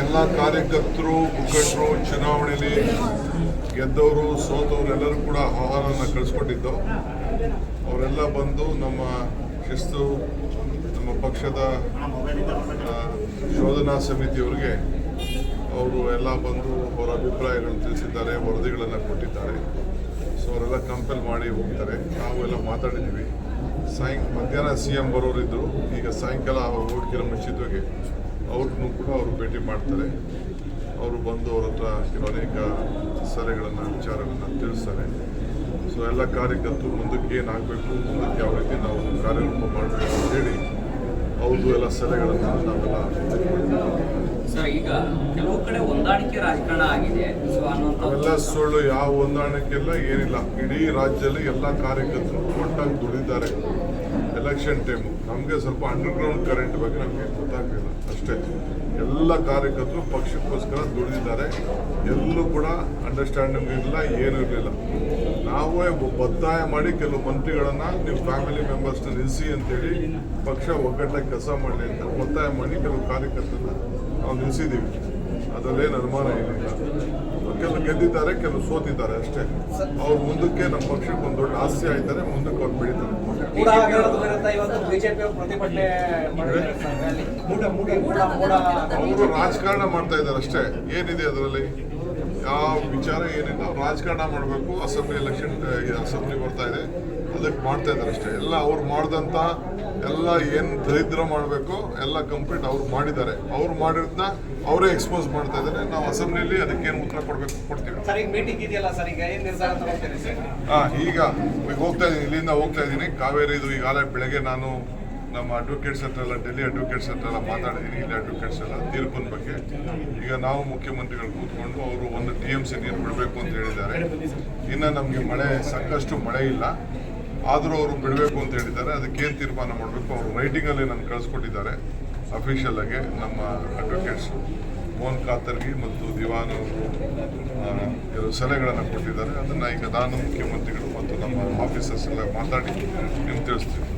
ಎಲ್ಲ ಕಾರ್ಯಕರ್ತರು, ಮುಖಂಡರು, ಚುನಾವಣೆಯಲ್ಲಿ ಗೆದ್ದವರು, ಸೋತವರು ಎಲ್ಲರೂ ಕೂಡ ಆಹ್ವಾನವನ್ನು ಕಳಿಸ್ಕೊಟ್ಟಿದ್ದು ಅವರೆಲ್ಲ ಬಂದು ನಮ್ಮ ಶಿಸ್ತು, ನಮ್ಮ ಪಕ್ಷದ ಶೋಧನಾ ಸಮಿತಿಯವರಿಗೆ ಅವರು ಎಲ್ಲ ಬಂದು ಅವರ ಅಭಿಪ್ರಾಯಗಳನ್ನು ತಿಳಿಸಿದ್ದಾರೆ, ವರದಿಗಳನ್ನು ಕೊಟ್ಟಿದ್ದಾರೆ. ಸೊ ಅವರೆಲ್ಲ ಕಂಪೇಲ್ ಮಾಡಿ ಹೋಗ್ತಾರೆ. ನಾವು ಎಲ್ಲ ಮಾತಾಡಿದ್ದೀವಿ. ಸಾಯಂ ಮಧ್ಯಾಹ್ನ ಸಿ ಎಂ ಬರೋರಿದ್ದರು ಈಗ ಸಾಯಂಕಾಲ ಹೋಗ್ತಿರೋ ಮುಂಚಿತವಾಗಿ ಅವ್ರನ್ನೂ ಕೂಡ ಅವರು ಭೇಟಿ ಮಾಡ್ತಾರೆ. ಅವರು ಬಂದು ಅವ್ರ ಹತ್ರ ಕೆಲವು ಅನೇಕ ಸಲಹೆಗಳನ್ನು ವಿಚಾರಗಳನ್ನು ತಿಳಿಸ್ತಾರೆ. ಸೊ ಎಲ್ಲ ಕಾರ್ಯಕರ್ತರು ಮುಂದಕ್ಕೆ ಏನಾಗಬೇಕು ಮುಂದಕ್ಕೆ ಯಾವ ರೀತಿ ನಾವು ಕಾರ್ಯರೂಪ ಮಾಡಬೇಕು ಅಂತೇಳಿ ಅವ್ರದ್ದು ಎಲ್ಲ ಸಲಹೆಗಳನ್ನು ನಾವೆಲ್ಲ. ಸರ್ ಈಗ ಕೆಲವು ಕಡೆ ಹೊಂದಾಣಿಕೆ ರಾಜಕಾರಣ ಆಗಿದೆ. ಅವೆಲ್ಲ ಸುಳ್ಳು ಯಾವ ಹೊಂದಾಣಿಕೆಲ್ಲ ಏನಿಲ್ಲ. ಇಡೀ ರಾಜ್ಯದಲ್ಲಿ ಎಲ್ಲ ಕಾರ್ಯಕರ್ತರು ಒಟ್ಟಾಗಿ ದುಡಿದ್ದಾರೆ. ಎಲೆಕ್ಷನ್ ಟೈಮು ನಮಗೆ ಸ್ವಲ್ಪ ಅಂಡರ್ಗ್ರೌಂಡ್ ಕರೆಂಟ್ ಬಗ್ಗೆ ನಮಗೆ ಗೊತ್ತಾಗಲಿಲ್ಲ. ಅಷ್ಟೇ. ಎಲ್ಲ ಕಾರ್ಯಕರ್ತರು ಪಕ್ಷಕ್ಕೋಸ್ಕರ ದುಡಿದಿದ್ದಾರೆ. ಎಲ್ಲೂ ಕೂಡ ಅಂಡರ್ಸ್ಟ್ಯಾಂಡಿಂಗ್ ಇರಲಿಲ್ಲ ಏನೂ ಇರಲಿಲ್ಲ. ನಾವೇ ಒತ್ತಾಯ ಮಾಡಿ ಕೆಲವು ಮಂತ್ರಿಗಳನ್ನು ನೀವು ಫ್ಯಾಮಿಲಿ ಮೆಂಬರ್ಸ್ನ ನಿಲ್ಲಿಸಿ ಅಂತೇಳಿ ಪಕ್ಷ ಒಗ್ಗಟ್ಟಾಗಿ ಕೆಲಸ ಮಾಡಲಿ ಅಂತ ಒತ್ತಾಯ ಮಾಡಿ ಕೆಲವು ಕಾರ್ಯಕರ್ತರನ್ನ ನಾವು ನಿಲ್ಲಿಸಿದ್ದೀವಿ ಅದರಲ್ಲೇನು ಅನುಮಾನ ಏನಿಲ್ಲ. ಕೆಲವು ಗೆದ್ದಿದ್ದಾರೆ ಕೆಲವು ಸೋತಿದ್ದಾರೆ ಅಷ್ಟೇ. ಅವ್ರು ಮುಂದಕ್ಕೆ ನಮ್ಮ ಪಕ್ಷಕ್ಕೆ ಒಂದು ದೊಡ್ಡ ಆಸೆ ಆಯ್ತಾರೆ ಮುಂದಕ್ಕೆ ಅವ್ರು ಬೆಳೀತಾರೆ ಅವರು ರಾಜಕಾರಣ ಮಾಡ್ತಾ ಇದ್ದಾರೆ ಅಷ್ಟೇ. ಏನಿದೆ ಅದರಲ್ಲಿ? ಯಾವ ವಿಚಾರ ಏನಿಲ್ಲ ಅವ್ರು ರಾಜಕಾರಣ ಮಾಡಬೇಕು ಅಸೆಂಬ್ಲಿ ಎಲೆಕ್ಷನ್ ಅಸೆಂಬ್ಲಿ ಬರ್ತಾ ಇದೆ ಅದಕ್ಕೆ ಮಾಡ್ತಾ ಇದ್ದಾರೆ ಅಷ್ಟೇ. ಎಲ್ಲ ಅವ್ರು ಮಾಡಿದಂಥ ಎಲ್ಲ ಏನು ದರಿದ್ರ ಮಾಡಬೇಕು ಎಲ್ಲ ಕಂಪ್ಲೀಟ್ ಅವ್ರು ಮಾಡಿದ್ದಾರೆ. ಅವ್ರು ಮಾಡಿರೋದನ್ನ ಅವರೇ ಎಕ್ಸ್ಪೋಸ್ ಮಾಡ್ತಾ ಇದ್ದಾರೆ. ನಾವು ಅಸೆಂಬ್ಲಿಯಲ್ಲಿ ಅದಕ್ಕೇನು ಉತ್ತರ ಕೊಡಬೇಕು ಕೊಡ್ತೀವಿ. ಸರ್ ಈಗ ಮೀಟಿಂಗ್ ಇದೆಯಲ್ಲ ಸರ್ ಈಗ ಏನ್ ನಿರ್ಧಾರ ತಗೊಳ್ತೀರಿ ಸರ್? ಹಾ ಈಗ ಈಗ ಹೋಗ್ತಾ ಇದ್ದೀನಿ ಇಲ್ಲಿಂದ ಹೋಗ್ತಾ ಇದ್ದೀನಿ. ಕಾವೇರಿದು ಈಗಾಗಲೇ ಬೆಳಗ್ಗೆ ನಾನು ನಮ್ಮ ಅಡ್ವೊಕೇಟ್ಸ್ ಹತ್ರ ಎಲ್ಲ ಡೆಲ್ಲಿ ಅಡ್ವೊಕೇಟ್ಸ್ ಹತ್ರ ಎಲ್ಲ ಮಾತಾಡಿದ್ದೀನಿ ಇಲ್ಲಿ ಅಡ್ವೊಕೇಟ್ಸ್ ಎಲ್ಲ ತೀರ್ಪಿನ ಬಗ್ಗೆ. ಈಗ ನಾವು ಮುಖ್ಯಮಂತ್ರಿಗಳು ಕೂತ್ಕೊಂಡು ಅವರು ಒಂದು ಟಿ ಎಂ ಸಿ ನೀರು ಬಿಡಬೇಕು ಅಂತ ಹೇಳಿದ್ದಾರೆ. ಇನ್ನು ನಮಗೆ ಮಳೆ, ಸಾಕಷ್ಟು ಮಳೆ ಇಲ್ಲ. ಆದರೂ ಅವರು ಬಿಡಬೇಕು ಅಂತ ಹೇಳಿದ್ದಾರೆ. ಅದಕ್ಕೇನು ತೀರ್ಮಾನ ಮಾಡಬೇಕು? ಅವರು ರೈಟಿಂಗಲ್ಲಿ ನಾನು ಕಳಿಸ್ಕೊಟ್ಟಿದ್ದಾರೆ ಅಫಿಷಿಯಲ್ ಆಗಿ ನಮ್ಮ ಅಡ್ವೊಕೇಟ್ಸ್ ಮೋಹನ್ ಕಾತರ್ಗಿ ಮತ್ತು ದಿವಾನ್ ಕೆಲವು ಸಲಹೆಗಳನ್ನು ಕೊಟ್ಟಿದ್ದಾರೆ. ಅದನ್ನು ಈಗ ನಾನು ಮುಖ್ಯಮಂತ್ರಿಗಳು ಮತ್ತು ನಮ್ಮ ಆಫೀಸರ್ಸ್ ಎಲ್ಲ ಮಾತಾಡಿ ನಿಮ್ಗೆ ತಿಳಿಸ್ತೀವಿ.